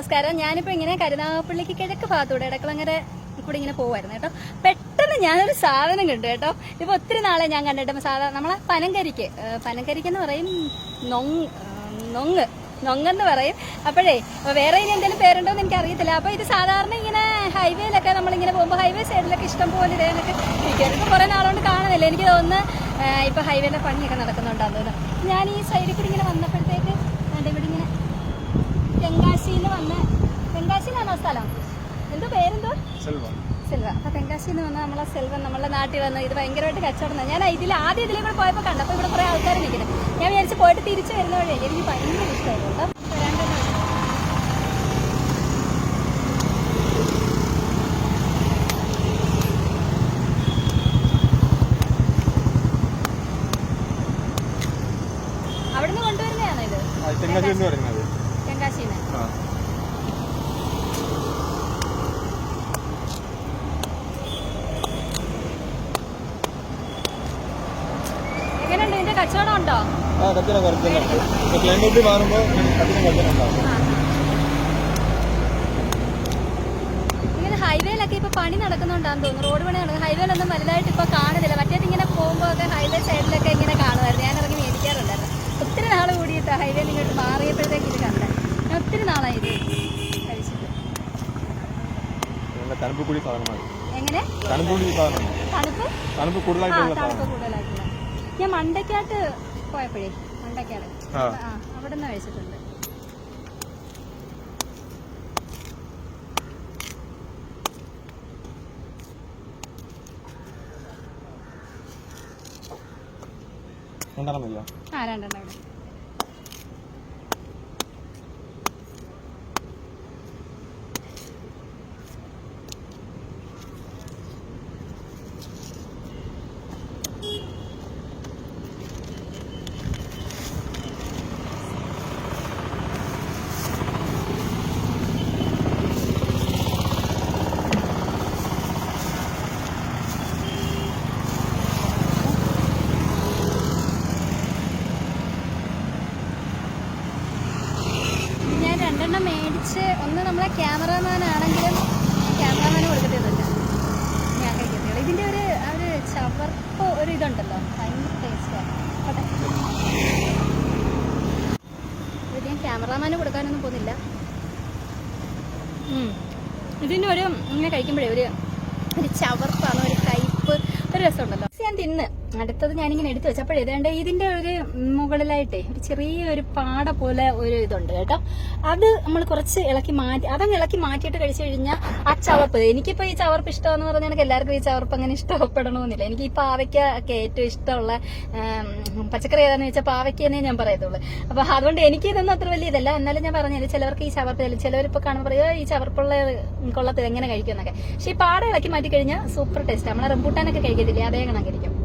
നമസ്കാരം. ഞാനിപ്പോ ഇങ്ങനെ കരുനാഗപ്പള്ളിക്ക് കിഴക്ക് ഭാഗത്തൂടെ ഇടക്കളങ്ങര കൂടി ഇങ്ങനെ പോവായിരുന്നു കേട്ടോ. പെട്ടെന്ന് ഞാനൊരു സാധനം കണ്ടു കേട്ടോ. ഇപ്പൊ ഒത്തിരി നാളെ ഞാൻ കണ്ടിട്ട് സാധാരണ നമ്മളെ പനങ്കരിക്ക് പനങ്കരിക്ക് എന്ന് പറയും നൊങ് നൊങ് നൊങ്ങ് നൊങ്ങെന്ന് പറയും. അപ്പോഴേ വേറെ ഇനി എന്തെങ്കിലും പേരുണ്ടോ എന്ന് എനിക്ക് അറിയത്തില്ല അപ്പൊ ഇത് സാധാരണ ഇങ്ങനെ ഹൈവേയിലൊക്കെ നമ്മളിങ്ങനെ പോകുമ്പോൾ ഹൈവേ സൈഡിലൊക്കെ ഇഷ്ടം പോലെ ഇതേനൊക്കെ എനിക്ക് കുറെ നാളുകൊണ്ട് കാണുന്നില്ല. എനിക്ക് തോന്നുന്നു ഇപ്പൊ ഹൈവേന്റെ പണിയൊക്കെ നടക്കുന്നുണ്ടാകുന്നത് ഞാൻ ഈ സൈഡിൽ കൂടി ഇങ്ങനെ വന്നപ്പോഴത്തേക്ക് ഇവിടെ ഇങ്ങനെ തെങ്കാശിന്ന് വന്ന തെങ്കാശിയിലാണോ സ്ഥലം? എന്തോ പേരെന്തോ? സെൽവം. അപ്പൊ തെങ്കാശിന്ന് വന്ന നമ്മളെ സെൽവൻ നമ്മളെ നാട്ടിൽ വന്ന് ഇത് ഭയങ്കരമായിട്ട് കച്ചവടം ഞാൻ ഇതിൽ ആദ്യം ഇതിലേ കൂടെ പോയപ്പോൾ കണ്ടപ്പോൾ ഇവിടെ കുറെ ആൾക്കാർ നിൽക്കുന്നത് ഞാൻ വിചാരിച്ച് പോയിട്ട് തിരിച്ചു വരുന്ന വഴി എനിക്ക് ഭയങ്കര ഇഷ്ടമായിരുന്നു. അവിടുന്ന് കൊണ്ടുവരുന്നതാണോ ഇത്? തെങ്കാശി തെങ്കാശിന്ന് എങ്ങനെയുണ്ട്? ഇതിന്റെ കച്ചവടം ഉണ്ടോ? ആ കത്തിനം ഇപ്പൊ ക്ലൈമറ്റ് മാറുമ്പോൾ കത്തിനം കുറച്ചുണ്ടാവും ഇങ്ങനെ ഹൈവേയിലൊക്കെ ഇപ്പൊ പണി നടക്കുന്നുണ്ടാന്ന് തോന്നുന്നു. റോഡ് പണി നടക്കുന്നു ഹൈവേയിലൊന്നും വലുതായിട്ട് ഇപ്പൊ കാണുന്നില്ല. മറ്റേത് ഇങ്ങനെ പോകുമ്പോ ഒക്കെ ഹൈവേ സൈഡിലൊക്കെ ഇങ്ങനെ കാണുമായിരുന്നു ഞാൻ ഇറങ്ങി മേടിക്കാറുണ്ടായിരുന്നു ഒത്തിരി നാൾ കൂടിയിട്ട് ഹൈവേയിൽ ഇങ്ങോട്ട് മാറിയപ്പോഴത്തേക്ക് ഇത് കണ്ടത് ഞാൻ ഒത്തിരി നാളായി ഇത് കഴിച്ചിട്ട് നല്ല തണുപ്പ് കൂടി സാധനമാണ്. എങ്ങനെ? തണുപ്പ് കൂടി സാധനം. തണുപ്പ്? തണുപ്പ് കൂടുതലായിട്ടുള്ള തണുപ്പ് കൂടുതലായിട്ടുള്ള. ഞാൻ മണ്ടയ്ക്കാട്ട് പോയപ്പോഴേ മണ്ടയ്ക്കാട്. ആ. അവിടെ നിന്ന് കഴിച്ചിട്ടുണ്ട്. രണ്ടെണ്ണം മതിയോ? ആ രണ്ടെണ്ണം ഇവിടെ. രണ്ടെണ്ണം മേടിച്ച് ഒന്ന് നമ്മളെ ക്യാമറമാൻ ആണെങ്കിലും ക്യാമറമാന് കൊടുക്കത്തേതല്ല ഞാൻ കഴിക്കത്തില്ല. ഇതിന്റെ ഒരു ഒരു ചവർപ്പ് ഒരു ഇതുണ്ടല്ലോ. ഭയങ്കര ടേസ്റ്റാണ് ഇത് ഞാൻ ക്യാമറാമാന് കൊടുക്കാനൊന്നും പോകുന്നില്ല. ഒരു ഇങ്ങനെ കഴിക്കുമ്പോഴേ ഒരു ഒരു ചവർപ്പാണ് ഒരു ടൈപ്പ് ഒരു രസമുണ്ടല്ലോ. തിന്ന് അടുത്തത് ഞാനിങ്ങനെ എടുത്തു വെച്ചപ്പോഴേ ഇതേണ്ട ഇതിന്റെ ഒരു മുകളിലായിട്ടേ ഒരു ചെറിയൊരു പാട പോലെ ഒരു ഇതുണ്ട് കേട്ടോ. അത് നമ്മൾ കുറച്ച് ഇളക്കി മാറ്റി അതങ്ങ് ഇളക്കി മാറ്റിയിട്ട് കഴിച്ചു കഴിഞ്ഞാൽ ആ ചവർപ്പ് എനിക്കിപ്പോ ഈ ചവർപ്പ് ഇഷ്ടമെന്ന് പറഞ്ഞാൽ എനിക്ക് എല്ലാവർക്കും ഈ ചവർപ്പ് അങ്ങനെ ഇഷ്ടപ്പെടണമെന്നില്ല. എനിക്ക് ഈ പാവയ്ക്ക ഒക്കെ ഏറ്റവും ഇഷ്ടമുള്ള പച്ചക്കറി ഏതാന്ന് വെച്ചാൽ പാവയ്ക്ക എന്നേ ഞാൻ പറയത്തുള്ളൂ. അപ്പൊ അതുകൊണ്ട് എനിക്ക് ഇതൊന്നും അത്ര വലിയ ഇതല്ല. എന്നാലും ഞാൻ പറഞ്ഞത് ചിലവർക്ക് ഈ ചവർപ്പ് ചിലവരിപ്പോ കാണുമ്പോൾ പറയുക ഈ ചവർപ്പുള്ള കൊള്ളത്തിൽ എങ്ങനെ കഴിക്കും? എന്നൊക്കെ. പക്ഷെ ഈ പാട ഇളക്കി മാറ്റി കഴിഞ്ഞാൽ സൂപ്പർ ടേസ്റ്റ്. നമ്മളെ റംബൂട്ടാനൊക്കെ കഴിക്കത്തില്ലേ? അതേ കണക്കിരിക്കും